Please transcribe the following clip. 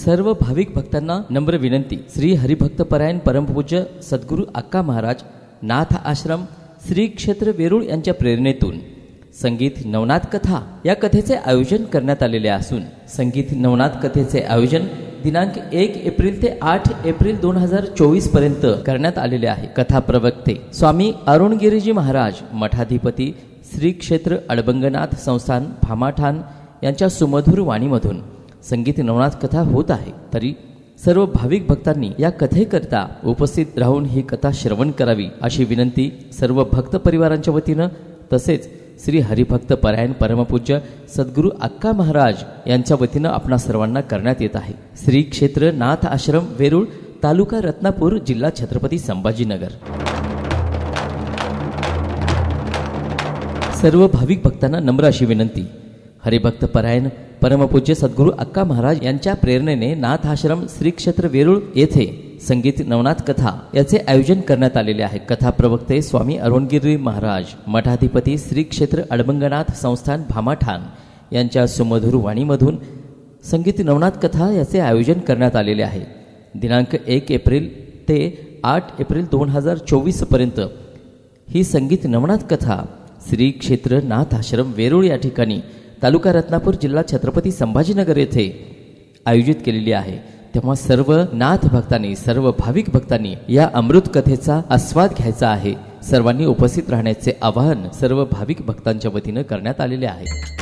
सर्व भाविक भक्तांना नम्र विनंती. श्री हरिभक्तपरायण परमपूज्य सद्गुरू अक्का महाराज नाथ आश्रम श्री क्षेत्र वेरूळ यांच्या प्रेरणेतून संगीत नवनाथ कथा या कथेचे आयोजन करण्यात आलेले असून संगीत नवनाथ कथेचे आयोजन दिनांक एक एप्रिल ते आठ एप्रिल दोन हजार चोवीसपर्यंत करण्यात आलेले आहे. कथा प्रवक्ते स्वामी अरुणगिरीजी महाराज मठाधिपती श्री क्षेत्र अडबंगनाथ संस्थान भामाठाण यांच्या सुमधुर वाणीमधून संगीत नवनाथ कथा होत आहे तरी सर्व भाविक भक्तांनी या कथेकरिता उपस्थित राहून ही कथा श्रवण करावी अशी विनंती सर्व भक्त परिवारांच्या वतीनं तसेच श्री हरिभक्त परायण परमपूज्य सद्गुरू अक्का महाराज यांच्या वतीनं आपणा सर्वांना करण्यात येत आहे. श्री क्षेत्र नाथ आश्रम वेरूळ तालुका रत्नापूर जिल्हा छत्रपती संभाजीनगर. सर्व भाविक भक्तांना नम्र अशी विनंती. हरिभक्त परायण परमपूज्य सद्गुरू अक्का महाराज यांच्या प्रेरणेने नाथ आश्रम श्री क्षेत्र वेरूळ येथे संगीत नवनाथ कथा याचे आयोजन करण्यात आलेले आहे. कथा प्रवक्ते स्वामी अरुणगिरी महाराज मठाधिपती श्री क्षेत्र अडबंगनाथ संस्थान भामाठाण यांच्या सुमधुर वाणीमधून संगीत नवनाथ कथा याचे आयोजन करण्यात आलेले आहे. दिनांक एक एप्रिल ते आठ एप्रिल दोन हजार चोवीसपर्यंत ही संगीत नवनाथ कथा श्री क्षेत्र नाथ आश्रम वेरूळ या ठिकाणी तालुका रत्नापूर जिल्हा छत्रपती संभाजीनगर येथे आयोजित केलेली आहे. तेव्हा सर्व नाथ भक्तांनी सर्व भाविक भक्तांनी या अमृत कथेचा आस्वाद घ्यायचा आहे. सर्वांनी उपस्थित राहण्याचे आवाहन सर्व भाविक भक्तांच्या वतीनं करण्यात आलेले आहे.